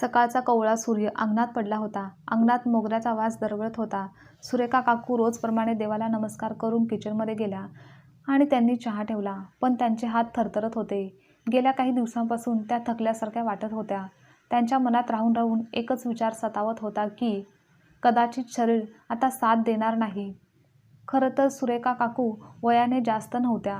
सकाळचा कवळा सूर्य अंगणात पडला होता. अंगणात मोगऱ्याचा वास दरवळत होता. सुरेखा काकू रोजप्रमाणे देवाला नमस्कार करून किचनमध्ये गेल्या आणि त्यांनी चहा ठेवला. पण त्यांचे हात थरथरत होते. गेल्या काही दिवसांपासून त्या थकल्यासारख्या वाटत होत्या. त्यांच्या मनात राहून राहून एकच विचार सतावत होता की कदाचित शरीर आता साथ देणार नाही. खरं तर सुरेखा काकू वयाने जास्त नव्हत्या.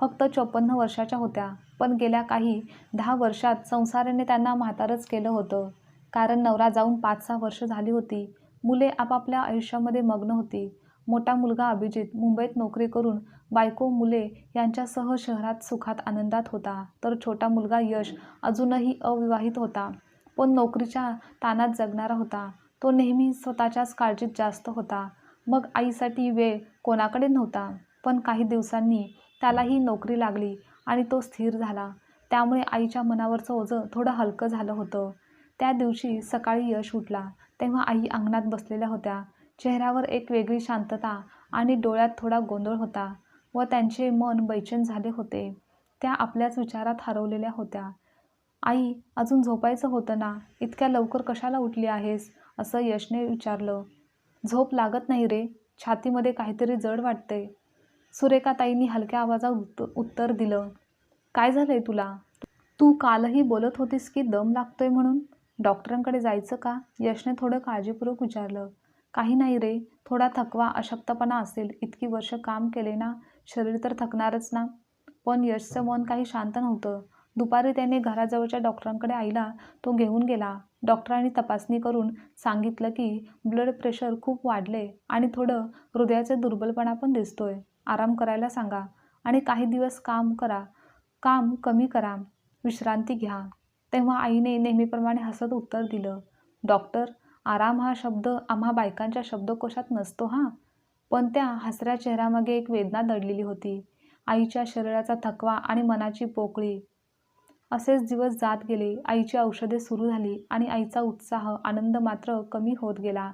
फक्त चोपन्न वर्षाच्या होत्या. पण गेल्या काही दहा वर्षात संसाराने त्यांना म्हातारच केलं होतं. कारण नवरा जाऊन पाच सहा वर्ष झाली होती. मुले आपापल्या आयुष्यामध्ये मग्न होती. मोठा मुलगा अभिजित मुंबईत नोकरी करून बायको मुले यांच्यासह शहरात सुखात आनंदात होता तर छोटा मुलगा यश अजूनही अविवाहित होता पण नोकरीच्या तानात जगणारा होता. तो नेहमी स्वतःच्याच काळजीत जास्त होता. मग आईसाठी वेळ कोणाकडे नव्हता. पण काही दिवसांनी त्यालाही नोकरी लागली आणि तो स्थिर झाला. त्यामुळे आईच्या मनावरचं ओझं थोडं हलकं झालं होतं. त्या दिवशी सकाळी यश उठला तेव्हा आई अंगणात बसलेल्या होत्या. चेहऱ्यावर एक वेगळी शांतता आणि डोळ्यात थोडा गोंधळ होता व त्यांचे मन बैचेन झाले होते. त्या आपल्याच विचारात हरवलेल्या होत्या. आई अजून झोपायचं होतं ना? इतक्या लवकर कशाला उठली आहेस? असं यशने विचारलं. झोप लागत नाही रे. छातीमध्ये काहीतरी जड वाटते सुरेखाताईंनी हलक्या आवाजात उत्तर दिलं. काय झालं आहे तुला? तू कालही बोलत होतीस की दम लागतोय म्हणून. डॉक्टरांकडे जायचं का? यशने थोडं काळजीपूर्वक विचारलं. काही नाही रे. थोडा थकवा, अशक्तपणा असेल. इतकी वर्षं काम केले ना, शरीर तर थकणारच ना. पण यशचं मन काही शांत नव्हतं. दुपारी त्याने घराजवळच्या डॉक्टरांकडे आईला तो घेऊन गेला. डॉक्टरांनी तपासणी करून सांगितलं की ब्लड प्रेशर खूप वाढले आणि थोडं हृदयाचा दुर्बलपणा पण दिसतोय. आराम करायला सांगा आणि काही दिवस काम करा काम कमी करा, विश्रांती घ्या. तेव्हा आईने नेहमीप्रमाणे हसत उत्तर दिलं. डॉक्टर, आराम हा शब्द आम्हा बायकांच्या शब्दकोशात नसतो हां. पण त्या हसऱ्या चेहऱ्यामागे एक वेदना दडलेली होती. आईच्या शरीराचा थकवा आणि मनाची पोकळी. असेच दिवस जात गेले. आईची औषधे सुरू झाली आणि आईचा उत्साह, आनंद मात्र कमी होत गेला.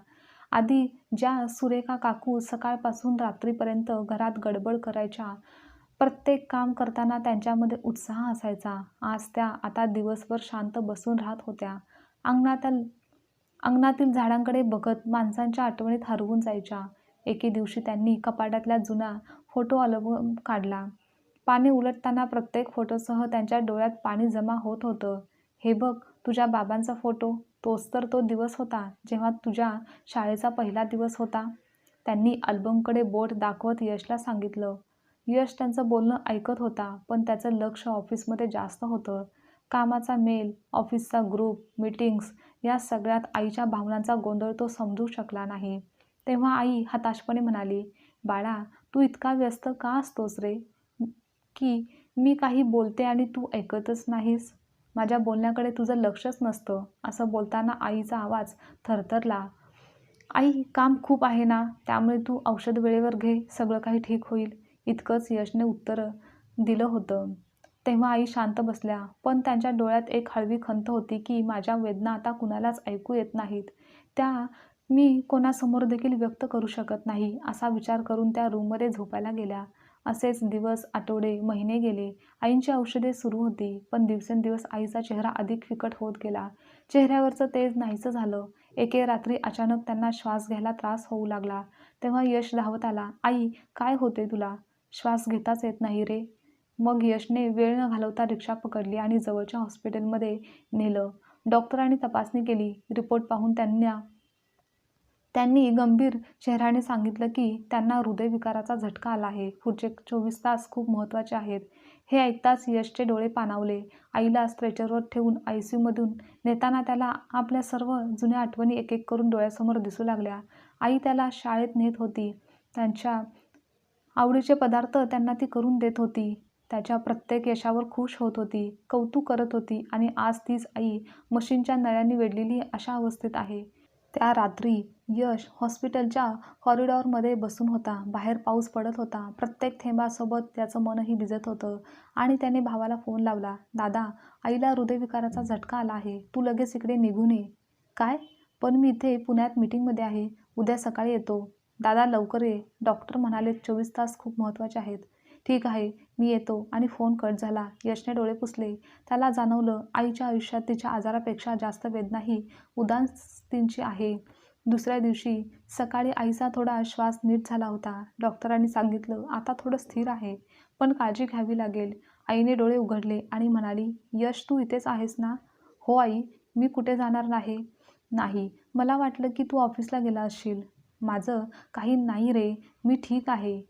आधी ज्या सुरेखा काकू सकाळपासून रात्रीपर्यंत घरात गडबड करायच्या, प्रत्येक काम करताना त्यांच्यामध्ये उत्साह असायचा, आज त्या आता दिवसभर शांत बसून राहत होत्या. अंगणातील अंगणातील झाडांकडे बघत माणसांच्या आठवणीत हरवून जायच्या. एके दिवशी त्यांनी कपाटातला जुना फोटो अल्बम काढला. पाणी उलटताना प्रत्येक फोटोसह त्यांच्या डोळ्यात पाणी जमा होत होतं. हे बघ तुझ्या बाबांचा फोटो. तोच तर तो दिवस होता जेव्हा तुझ्या शाळेचा पहिला दिवस होता. त्यांनी अल्बमकडे बोट दाखवत यशला सांगितलं. यश त्यांचं बोलणं ऐकत होता पण त्याचं लक्ष ऑफिसमध्ये जास्त होतं. कामाचा मेल, ऑफिसचा ग्रुप, मीटिंग्स या सगळ्यात आईच्या भावनांचा गोंधळ तो समजू शकला नाही. तेव्हा आई हताशपणे म्हणाली, बाळा तू इतका व्यस्त का असतोस रे? की मी काही बोलते आणि तू ऐकतच नाहीस? माझ्या बोलण्याकडे तुझं लक्षच नसतं. असं बोलताना आईचा आवाज थरथरला. आई काम खूप आहे ना, त्यामुळे तू औषध वेळेवर घे, सगळं काही ठीक होईल. इतकंच यशने उत्तर दिलं होतं. तेव्हा आई शांत बसल्या. पण त्यांच्या डोळ्यात एक हळवी खंत होती की माझ्या वेदना आता कुणालाच ऐकू येत नाहीत. त्या मी कोणासमोर देखील व्यक्त करू शकत नाही, असा विचार करून त्या रूममध्ये झोपायला गेल्या. असेच दिवस, आठवडे, महिने गेले. आईंची औषधे सुरू होती. पण दिवसेंदिवस आईचा चेहरा अधिक फिकट होत गेला. चेहऱ्यावरचं तेज नाहीसं झालं. एके रात्री अचानक त्यांना श्वास घ्यायला त्रास होऊ लागला. तेव्हा यश धावत आला. आई, काय होते तुला? श्वास घेताच येत नाही रे. मग यशने वेळ न घालवता रिक्षा पकडली आणि जवळच्या हॉस्पिटलमध्ये नेलं. डॉक्टरांनी तपासणी केली. रिपोर्ट पाहून त्यांना त्यांनी गंभीर चेहऱ्याने सांगितलं की त्यांना हृदयविकाराचा झटका आला आहे. पुढचे चोवीस तास खूप महत्त्वाचे आहेत. हे ऐकताच यशचे डोळे पाणावले. आईला स्ट्रेचरवर ठेवून आय सी यूमधून नेताना त्याला आपल्या सर्व जुन्या आठवणी एक एक करून डोळ्यासमोर दिसू लागल्या. आई त्याला शाळेत नेत होती. त्यांच्या आवडीचे पदार्थ त्यांना ती करून देत होती. त्याच्या प्रत्येक यशावर खुश होत होती, कौतुक करत होती आणि आज तीच आई मशीनच्या नळ्यांनी वेढलेली अशा अवस्थेत आहे. त्या रात्री यश हॉस्पिटलच्या कॉरिडॉरमध्ये बसून होता. बाहेर पाऊस पडत होता. प्रत्येक थेंबासोबत त्याचं मनही भिजत होतं आणि त्याने भावाला फोन लावला. दादा, आईला हृदयविकाराचा झटका आला आहे. तू लगेच इकडे निघून ये. काय? पण मी इथे पुण्यात मीटिंगमध्ये आहे. उद्या सकाळी येतो. दादा लवकर ये. डॉक्टर म्हणाले चोवीस तास खूप महत्त्वाचे आहेत. ठीक आहे मी येतो. आणि फोन कट झाला. यशने डोळे पुसले. त्याला जाणवलं आईच्या आयुष्यात तिच्या आजारापेक्षा जास्त वेदना ही उदासीनची आहे. दुसऱ्या दिवशी सकाळी आईचा थोडा श्वास नीट झाला होता. डॉक्टरांनी सांगितलं आता थोडं स्थिर आहे. पण काळजी घ्यावी लागेल. आईने डोळे उघडले आणि म्हणाली यश तू इथेच आहेस ना? हो आई. मी कुठे जाणार नाही. नाही. मला वाटलं की तू ऑफिसला गेला असशील. माझं काही नाही रे. मी ठीक आहे.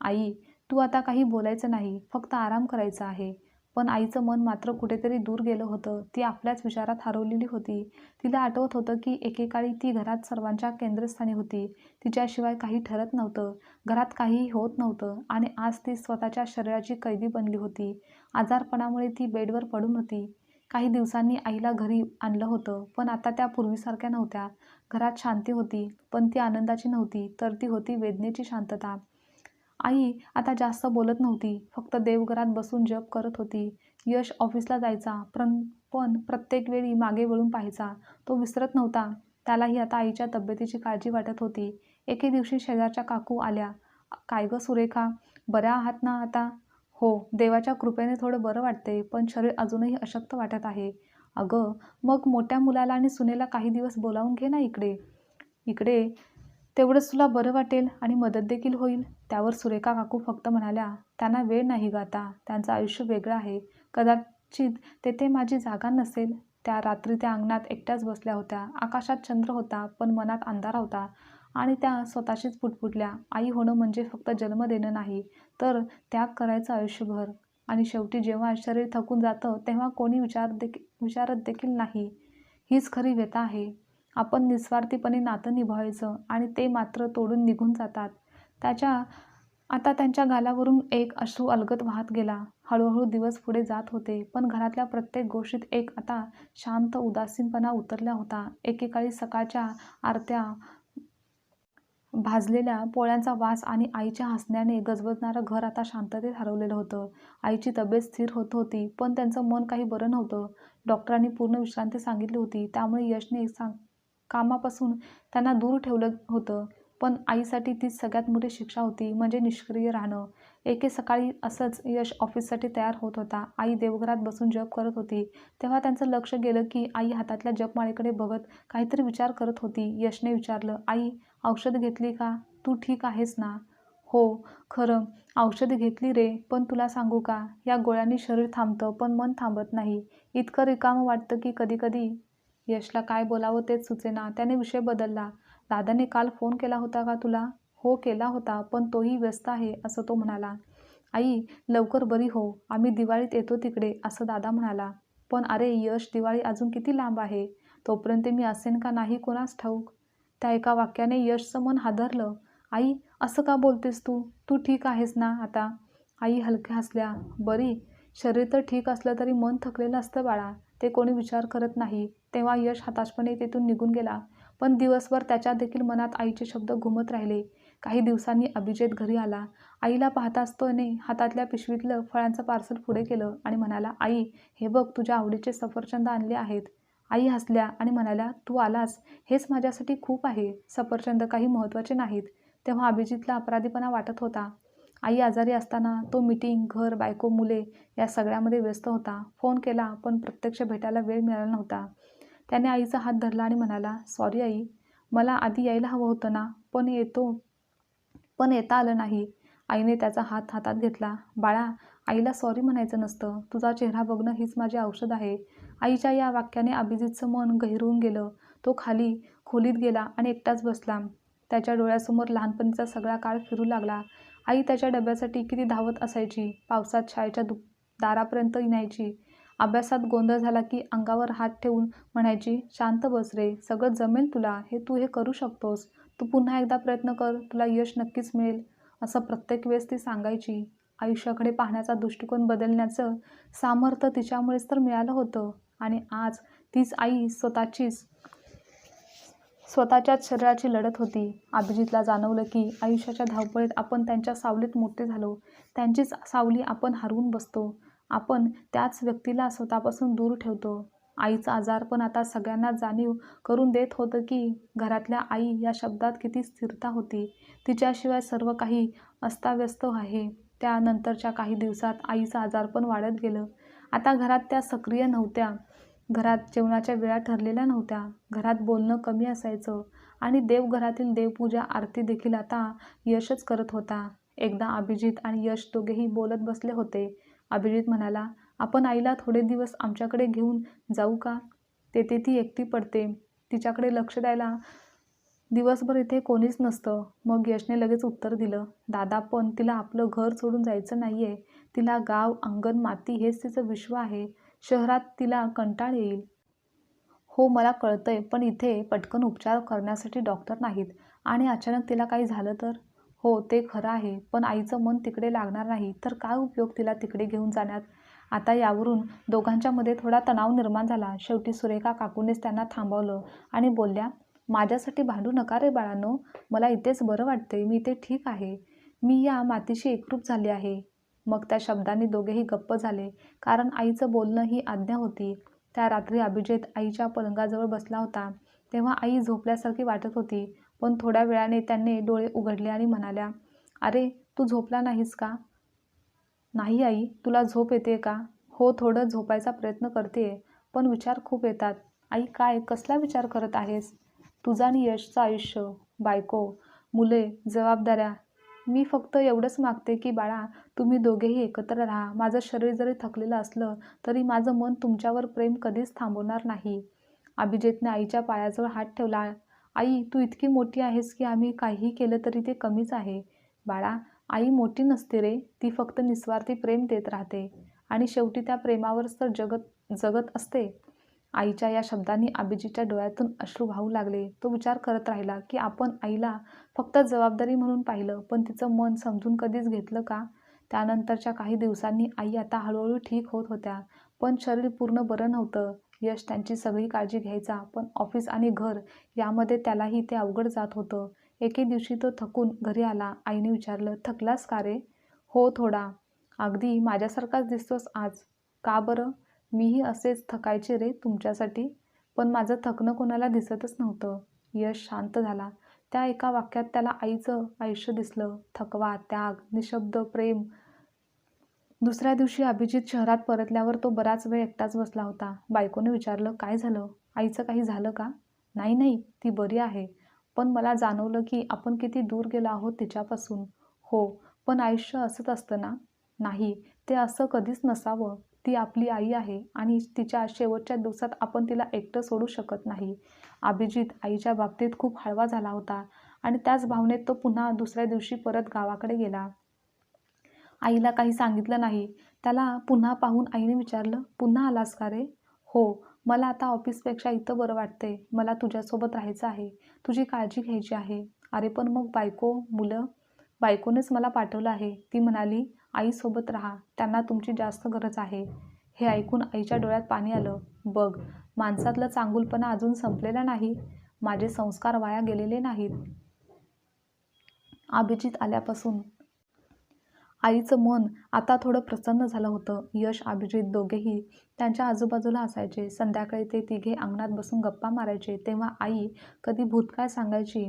आई तू आता काही बोलायचं नाही फक्त आराम करायचा आहे. पण आईचं मन मात्र कुठेतरी दूर गेलं होतं. ती आपल्याच विचारात हरवलेली होती. तिला आठवत होतं की एकेकाळी ती घरात सर्वांच्या केंद्रस्थानी होती. तिच्याशिवाय काही ठरत नव्हतं. घरात काहीही होत नव्हतं आणि आज ती स्वतःच्या शरीराची कैदी बनली होती. आजारपणामुळे ती बेडवर पडून होती. काही दिवसांनी आईला घरी आणलं होतं पण आता त्या पूर्वीसारख्या नव्हत्या. घरात शांती होती पण ती आनंदाची नव्हती तर ती होती वेदनेची शांतता. आई आता जास्त बोलत नव्हती. फक्त देवघरात बसून जप करत होती. यश ऑफिसला जायचा पण पण प्रत्येक वेळी मागे वळून पाहायचा. तो विसरत नव्हता. त्यालाही आता आईच्या तब्येतीची काळजी वाटत होती. एके दिवशी शेजारच्या काकू आल्या. काय गं सुरेखा? बऱ्या आहात ना आता? हो देवाच्या कृपेने थोडं बरं वाटते पण शरीर अजूनही अशक्त वाटत आहे. अगं मग मोठ्या मुलाला आणि सुनेला काही दिवस बोलावून घे ना इकडे. इकडे? तेवढंच तुला बरं वाटेल आणि मदत देखील होईल. त्यावर सुरेखा काकू फक्त म्हणाल्या त्यांना वेळ नाही गाता त्यांचं आयुष्य वेगळं आहे. कदाचित तेथे माझी जागा नसेल. त्या रात्री त्या अंगणात एकट्याच बसल्या होत्या. आकाशात चंद्र होता पण मनात अंधार होता आणि त्या स्वतःशीच पुटपुटल्या. आई होणं म्हणजे फक्त जन्म देणं नाही तर त्याग करायचं आयुष्यभर. आणि शेवटी जेव्हा शरीर थकून जातं तेव्हा कोणी विचार देखील विचारत देखील नाही. हीच खरी व्यथा आहे. आपण निस्वार्थीपणे नातं निभावायचं आणि ते मात्र तोडून निघून जातात. त्याच्या आता त्यांच्या गालावरून एक अश्रू अलगत वाहत गेला. हळूहळू दिवस पुढे जात होते पण घरातल्या प्रत्येक गोष्टीत एक आता शांत उदासीनपणा उतरला होता. एकेकाळी सकाळच्या आरत्या भाजलेल्या पोळ्यांचा वास आणि आईच्या हसण्याने गजबजणारं घर आता शांततेत हरवलेलं होतं. आईची तब्येत स्थिर होत होती पण त्यांचं मन काही बरं नव्हतं. डॉक्टरांनी पूर्ण विश्रांती सांगितली होती त्यामुळे यशने सांग कामापासून त्यांना दूर ठेवलं होतं. पण आईसाठी तीच सगळ्यात मोठी शिक्षा होती म्हणजे निष्क्रिय राहणं. एके सकाळी असंच यश ऑफिससाठी तयार होत होता. आई देवघरात बसून जप करत होती. तेव्हा त्यांचं लक्ष गेलं की आई हातातल्या जपमाळेकडे बघत काहीतरी विचार करत होती. यशने विचारलं आई औषध घेतली का? तू ठीक आहेस ना? हो खरं औषध घेतली रे पण तुला सांगू का? या गोळ्यांनी शरीर थांबतं पण मन थांबत नाही. इतकं रिकामं वाटतं की कधीकधी यशला काय बोलावं तेच सुचेना. त्याने विषय बदलला. दादाने काल फोन केला होता का तुला? हो केला होता पण तोही व्यस्त आहे असं तो म्हणाला. आई लवकर बरी हो. आम्ही दिवाळीत येतो तिकडे असं दादा म्हणाला. पण अरे यश दिवाळी अजून किती लांब आहे? तोपर्यंत मी असेन का नाही कोणास ठाऊक? त्या एका वाक्याने यशचं मन हादरलं. आई असं का बोलतेस तू? तू ठीक आहेस ना आता? आई हलक्या हसल्या. बरी. शरीर तर ठीक असलं तरी मन थकलेलं असतं बाळा. ते कोणी विचार करत नाही तेव्हा यश हताशपणे तेथून निघून गेला. पण दिवसभर त्याच्या देखील मनात आईचे शब्द घुमत राहिले. काही दिवसांनी अभिजित घरी आला. आईला पाहताच तोने हातातल्या पिशवीतलं फळांचं पार्सल पुढे केलं आणि म्हणाला आई हे बघ तुझ्या आवडीचे सफरचंद आणले आहेत आई हसल्या आणि म्हणाल्या तू आलास. हेच माझ्यासाठी खूप आहे. सफरचंद काही महत्त्वाचे नाहीत. तेव्हा अभिजितला अपराधीपणा वाटत होता. आई आजारी असताना तो मीटिंग घर बायको मुले या सगळ्यामध्ये व्यस्त होता. फोन केला पण प्रत्यक्ष भेटायला वेळ मिळाला नव्हता. त्याने आईचा हात धरला आणि म्हणाला सॉरी आई मला आधी यायला हवं होतं ना पण येतो पण येता आलं नाही. आईने त्याचा हात हातात घेतला. बाळा आईला सॉरी म्हणायचं नसतं. तुझा चेहरा बघणं हीच माझी औषध आहे. आईच्या या वाक्याने अभिजितचं मन गहिरून गेलं. तो खाली खोलीत गेला आणि एकटाच बसला. त्याच्या डोळ्यासमोर लहानपणीचा सगळा काळ फिरू लागला. आई त्याच्या डब्यासाठी किती धावत असायची? पावसात शाळेच्या दु दारापर्यंत न्यायची. अभ्यासात गोंधळ झाला की अंगावर हात ठेवून म्हणायची शांत बस रे सगळं जमेल तुला हे तू हे करू शकतोस. तू पुन्हा एकदा प्रयत्न कर तुला यश नक्कीच मिळेल. असं प्रत्येक वेळेस ती सांगायची. आयुष्याकडे पाहण्याचा दृष्टिकोन बदलण्याचं सामर्थ्य तिच्यामुळेच तर मिळालं होतं. आणि आज तीच आई स्वतःचीच स्वतःच्याच शरीराची लढत होती. अभिजितला जाणवलं की आयुष्याच्या धावपळीत आपण त्यांच्या सावलीत मोठे झालो. त्यांचीच सावली आपण हरवून बसतो. आपण त्याच व्यक्तीला स्वतःपासून दूर ठेवतो. आईचा आजार पण आता सगळ्यांना जाणीव करून देत होतं की घरातल्या आई या शब्दात किती स्थिरता होती. तिच्याशिवाय सर्व काही अस्ताव्यस्त आहे. त्यानंतरच्या काही दिवसात आईचं आजारपण वाढत गेलं. आता घरात त्या सक्रिय नव्हत्या. घरात जेवणाच्या वेळा ठरलेल्या नव्हत्या. घरात बोलणं कमी असायचं आणि देवघरातील देवपूजा आरती देखील आता यशच करत होता. एकदा अभिजित आणि यश दोघेही बोलत बसले होते. अभिजित म्हणाला आपण आईला थोडे दिवस आमच्याकडे घेऊन जाऊ का? तेथे ती एकटी पडते. तिच्याकडे लक्ष द्यायला दिवसभर इथे कोणीच नसतं. मग यशने लगेच उत्तर दिलं दादा पण तिला आपलं घर सोडून जायचं नाही आहे तिला गाव अंगण माती हेच तिचं विश्व आहे. शहरात तिला कंटाळ येईल. हो मला कळतंय पण इथे पटकन उपचार करण्यासाठी डॉक्टर नाहीत. आणि अचानक तिला काही झालं तर? हो ते खरं आहे पण आईचं मन तिकडे लागणार नाही तर काय उपयोग तिला तिकडे घेऊन जाण्यात? आता यावरून दोघांच्यामध्ये थोडा तणाव निर्माण झाला. शेवटी सुरेखा काकूनेच त्यांना थांबवलं आणि बोलल्या माझ्यासाठी भांडू नका रे बाळांनो मला इथेच बरं वाटते मी इथे ठीक आहे. मी या मातीशी एकरूप झाले आहे. मग त्या शब्दांनी दोघेही गप्प झाले. कारण आईचं बोलणं ही आज्ञा होती. त्या रात्री अभिजित आईच्या पलंगाजवळ बसला होता. तेव्हा आई झोपल्यासारखी वाटत होती. पण थोड्या वेळाने त्यांनी डोळे उघडले आणि म्हणाल्या अरे तू झोपला नाहीस का? नाही आई तुला झोप येते का? हो थोडं झोपायचा प्रयत्न करते. पण विचार खूप येतात. आई काय कसला विचार करत आहेस? तुझं आणि यशचं आयुष्य. बायको मुले जबाबदाऱ्या मी फक्त एवढंच मागते की बाळा तुम्ही दोघेही एकत्र राहा. माझं शरीर जरी थकलेलं असलं तरी माझं मन तुमच्यावर प्रेम कधीच थांबवणार नाही. अभिजितने आईच्या पायाजवळ हात ठेवला. आई तू इतकी मोठी आहेस की आम्ही काहीही केलं तरी ते कमीच आहे. बाळा आई मोठी नसते रे. ती फक्त निस्वार्थी प्रेम देत राहते. आणि शेवटी त्या प्रेमावरच तर जगत जगत असते. आईच्या या शब्दांनी अभिजीतच्या डोळ्यातून अश्रू वाहू लागले. तो विचार करत राहिला की आपण आईला फक्त जबाबदारी म्हणून पाहिलं पण तिचं मन समजून कधीच घेतलं का? त्यानंतरच्या काही दिवसांनी आई आता हळूहळू ठीक होत होत्या पण शरीर पूर्ण बरं नव्हतं. यश त्यांची सगळी काळजी घ्यायचा पण ऑफिस आणि घर यामध्ये त्यालाही ते अवघड जात होतं. एके दिवशी तो थकून घरी आला. आईने विचारलं थकलास का रे? हो थोडा. अगदी माझ्यासारखाच दिसतोस आज. का बरं? मीही असेच थकायचे रे तुमच्यासाठी. पण माझं थकणं कोणाला दिसतच नव्हतं. यश शांत झाला. त्या एका वाक्यात त्याला आईचं आयुष्य दिसलं. थकवा त्याग निशब्द प्रेम. दुसऱ्या दिवशी अभिजित शहरात परतल्यावर तो बराच वेळ एकटाच बसला होता. बायकोने विचारलं काय झालं? आईचं काही झालं का? नाही नाही. ती बरी आहे. पण मला जाणवलं की आपण किती दूर गेलो आहोत तिच्यापासून. हो. पण आयुष्य असंच असतं ना? नाही. ते असं कधीच नसावं. ती आपली आई आहे आणि तिच्या शेवटच्या दिवसात आपण तिला एकटं सोडू शकत नाही. अभिजित आईच्या बाबतीत खूप हळवा झाला होता आणि त्याच भावनेत तो पुन्हा दुसऱ्या दिवशी परत गावाकडे गेला. आईला काही सांगितलं नाही. त्याला पुन्हा पाहून आईने विचारलं पुन्हा आलास का रे? हो मला आता ऑफिसपेक्षा इथं बरं वाटते मला तुझ्यासोबत राहायचं आहे. तुझी काळजी घ्यायची आहे. अरे पण मग बायको मुलं? बायकोनेच मला पाठवलं आहे. ती म्हणाली आईसोबत राहा. त्यांना तुमची जास्त गरज आहे. हे ऐकून आईच्या डोळ्यात पाणी आलं. बघ माणसातलं चांगुलपणा अजून संपलेला नाही. माझे संस्कार वाया गेलेले नाहीत. अभिजित आल्यापासून आईचं मन आता थोडं प्रसन्न झालं होतं. यश अभिजित दोघेही त्यांच्या आजूबाजूला असायचे. संध्याकाळी ते तिघे अंगणात बसून गप्पा मारायचे. तेव्हा आई कधी भूतकाळ सांगायची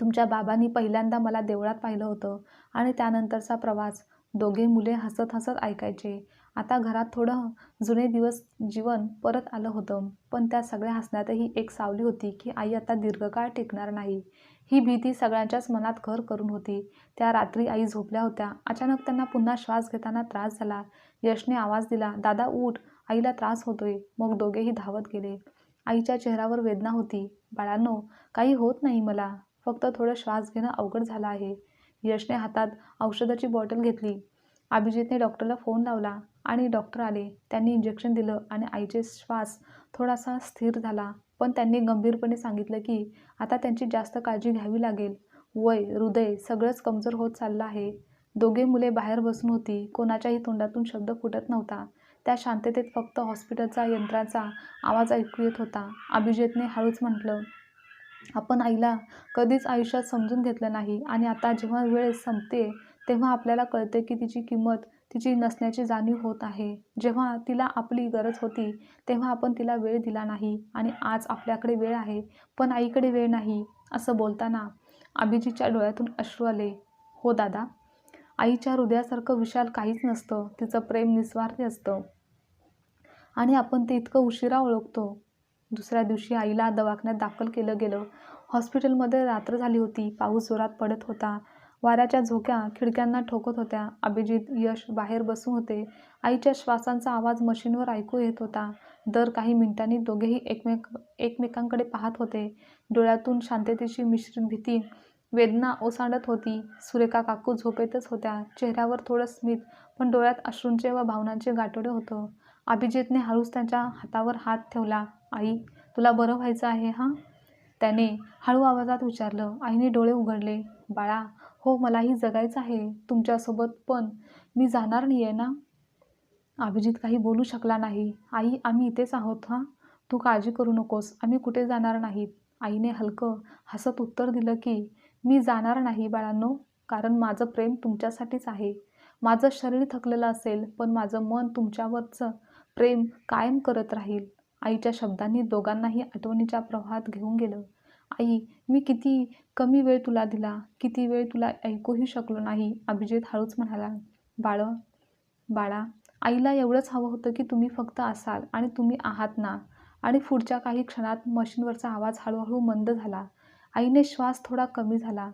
तुमच्या बाबांनी पहिल्यांदा मला देवळात पाहिलं होतं आणि त्यानंतरचा प्रवास. दोघे मुले हसत हसत ऐकायचे. आता घरात थोडं जुने दिवस जीवन परत आलं होतं पण त्या सगळ्या हसण्यातही एक सावली होती की आई आता दीर्घकाळ टिकणार नाही. ही भीती सगळ्यांच्याच मनात घर करून होती. त्या रात्री आई झोपल्या होत्या. अचानक त्यांना पुन्हा श्वास घेताना त्रास झाला. यशने आवाज दिला दादा उठ. आईला त्रास होतोय. मग दोघेही धावत गेले. आईच्या चेहऱ्यावर वेदना होती. बाळांनो काही होत नाही मला. फक्त थोडं श्वास घेणं अवघड झालं आहे. यशने हातात औषधाची बॉटल घेतली. अभिजितने डॉक्टरला फोन लावला आणि डॉक्टर आले. त्यांनी इंजेक्शन दिलं आणि आईचे श्वास थोडासा स्थिर झाला. पण त्यांनी गंभीरपणे सांगितलं की आता त्यांची जास्त काळजी घ्यावी लागेल. वय हृदय सगळंच कमजोर होत चाललं आहे. दोघे मुले बाहेर बसून होती. कोणाच्याही तोंडातून शब्द फुटत नव्हता. त्या शांततेत फक्त हॉस्पिटलचा यंत्राचा आवाज ऐकू येत होता. अभिजितने हळूच म्हटलं आपण आईला कधीच आयुष्यात समजून घेतलं नाही आणि आता जेव्हा वेळ संपते तेव्हा आपल्याला कळते की तिची किंमत तिची नसण्याची जाणीव होत आहे. जेव्हा तिला आपली गरज होती तेव्हा आपण तिला वेळ दिला नाही आणि आज आपल्याकडे वेळ आहे पण आईकडे वेळ नाही असं बोलताना अभिजीतच्या डोळ्यातून अश्रू आले. हो दादा आईच्या हृदयासारखं विशाल काहीच नसतं तिचं प्रेम निस्वार्थी असतं आणि आपण ते इतकं उशिरा ओळखतो. दुसऱ्या दिवशी आईला दवाखान्यात दाखल केलं गेलं. हॉस्पिटलमध्ये रात्र झाली होती. पाऊस जोरात पडत होता. वाऱ्याच्या झोक्या खिडक्यांना ठोकत होत्या. अभिजित यश बाहेर बसून होते. आईच्या श्वासांचा आवाज मशीनवर ऐकू येत होता. दर काही मिनिटांनी दोघेही एकमेक एकमेकांकडे पाहत होते. डोळ्यातून शांततेची मिश्रित भीती वेदना ओसांडत होती. सुरेखा काकू झोपेतच होत्या. चेहऱ्यावर थोडं स्मित पण डोळ्यात अश्रूंचे व भावनांचे गाठोडे होतं. अभिजितने हळूच त्याच्या हातावर हात ठेवला. आई तुला बरं व्हायचं आहे हां? त्याने हळू आवाजात विचारलं. आईने डोळे उघडले. बाळा हो मलाही जगायचं आहे तुमच्यासोबत पण. मी जाणार नाही आहे ना? अभिजित काही बोलू शकला नाही. आई आम्ही इथेच आहोत हां? तू काळजी करू नकोस. आम्ही कुठे जाणार नाहीत? आईने हलकं हसत उत्तर दिलं की मी जाणार नाही बाळांनो कारण माझं प्रेम तुमच्यासाठीच आहे. माझं शरीर थकलेलं असेल पण माझं मन तुमच्यावरचं प्रेम कायम करत राहील. आईच्या शब्दांनी दोघांनाही आठवणीच्या प्रवाहात घेऊन गेलं. आई मी किती कमी वेळ तुला दिला? किती वेळ तुला ऐकूही शकलो नाही? अभिजित हळूच म्हणाला बाळ बाळा आईला एवढंच हवं होतं की तुम्ही फक्त असाल आणि तुम्ही आहात ना. आणि पुढच्या काही क्षणात मशीनवरचा आवाज हळूहळू मंद झाला. आईने श्वास थोडा कमी झाला.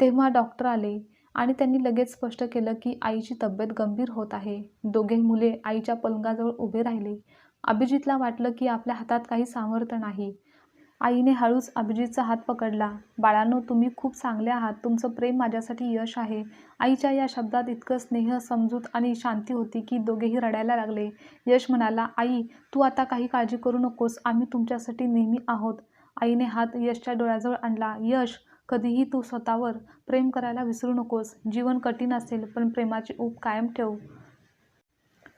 तेव्हा डॉक्टर आले. आणि त्यांनी लगेच स्पष्ट केलं की आईची तब्येत गंभीर होत आहे. दोघे मुले आईच्या पलंगाजवळ उभे राहिले. अभिजितला वाटलं की आपल्या हातात काही सामर्थ्य नाही. आईने हळूच अभिजितचा हात पकडला. बाळांनो तुम्ही खूप चांगले आहात. तुमचं प्रेम माझ्यासाठी यश आहे. आईच्या या शब्दात इतकं स्नेह समजूत आणि शांती होती की दोघेही रडायला लागले. यश म्हणाला आई तू आता काही काळजी करू नकोस. आम्ही तुमच्यासाठी नेहमी आहोत. आईने हात यशच्या डोळ्याजवळ आणला. यश कधीही तू स्वतःवर प्रेम करायला विसरू नकोस. जीवन कठीण असेल पण प्रेमाची ऊब कायम ठेव.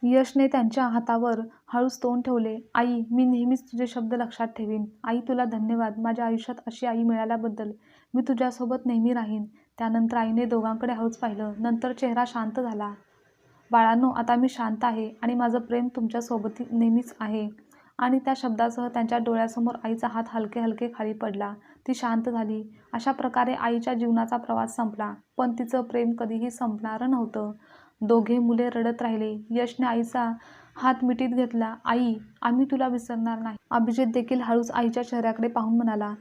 यशने त्यांच्या हातावर हळूच तोंड ठेवले. आई मी नेहमीच तुझे शब्द लक्षात ठेवीन. आई तुला धन्यवाद. माझ्या आयुष्यात अशी आई मिळाल्याबद्दल. मी तुझ्यासोबत नेहमी राहीन. त्यानंतर आईने दोघांकडे हळूच पाहिलं. नंतर चेहरा शांत झाला. बाळांनो आता मी शांत आहे आणि माझं प्रेम तुमच्यासोबत नेहमीच आहे. आणि त्या शब्दासह त्यांच्या डोळ्यासमोर आईचा हात हलके हलके खाली पडला. ती शांत झाली. अशा प्रकारे आईच्या जीवनाचा प्रवास संपला. पण तिचं प्रेम कधीही संपणारं नव्हतं. दोघे मुले रडत राहिले. यशने आईचा हात मिठीत घेतला. आई आम्ही तुला विसरणार नाही. अभिजित देखील हळूच आईच्या चेहऱ्याकडे पाहून म्हणाला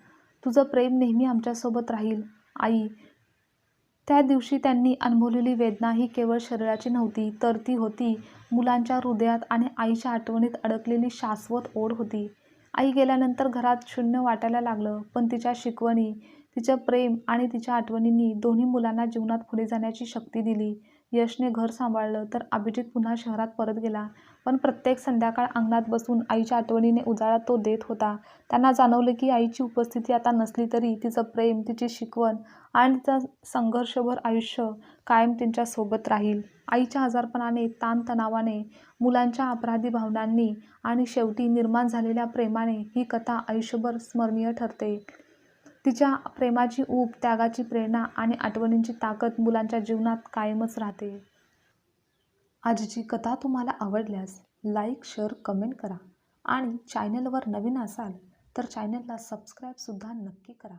तुझं प्रेम नेहमी आमच्यासोबत राहील. आई त्या दिवशी त्यांनी अनुभवलेली वेदना ही केवळ शरीराची नव्हती तर ती होती मुलांच्या हृदयात आणि आईच्या आठवणीत अडकलेली शाश्वत ओढ होती. आई गेल्यानंतर घरात शून्य वाटायला लागलं पण तिच्या शिकवणी तिचं प्रेम आणि तिच्या आठवणींनी दोन्ही मुलांना जीवनात पुढे जाण्याची शक्ती दिली. यशने घर सांभाळलं तर अभिजित पुन्हा शहरात परत गेला. पण प्रत्येक संध्याकाळ अंगणात बसून आईच्या आठवणीने उजाळा तो देत होता. त्यांना जाणवलं की आईची उपस्थिती आता नसली तरी तिचं प्रेम तिची शिकवण आणि तिचं संघर्षभर आयुष्य कायम त्यांच्यासोबत राहील. आईच्या आजारपणाने ताणतणावाने मुलांच्या अपराधी भावनांनी आणि शेवटी निर्माण झालेल्या प्रेमाने ही कथा आयुष्यभर स्मरणीय ठरते. तिच्या प्रेमाची ऊब त्यागाची प्रेरणा आणि आठवणींची ताकद मुलांच्या जीवनात कायमच राहते. आजची कथा तुम्हाला आवडल्यास लाईक शेअर कमेंट करा. आणि चॅनलवर नवीन असाल तर चॅनलला सबस्क्राईबसुद्धा नक्की करा.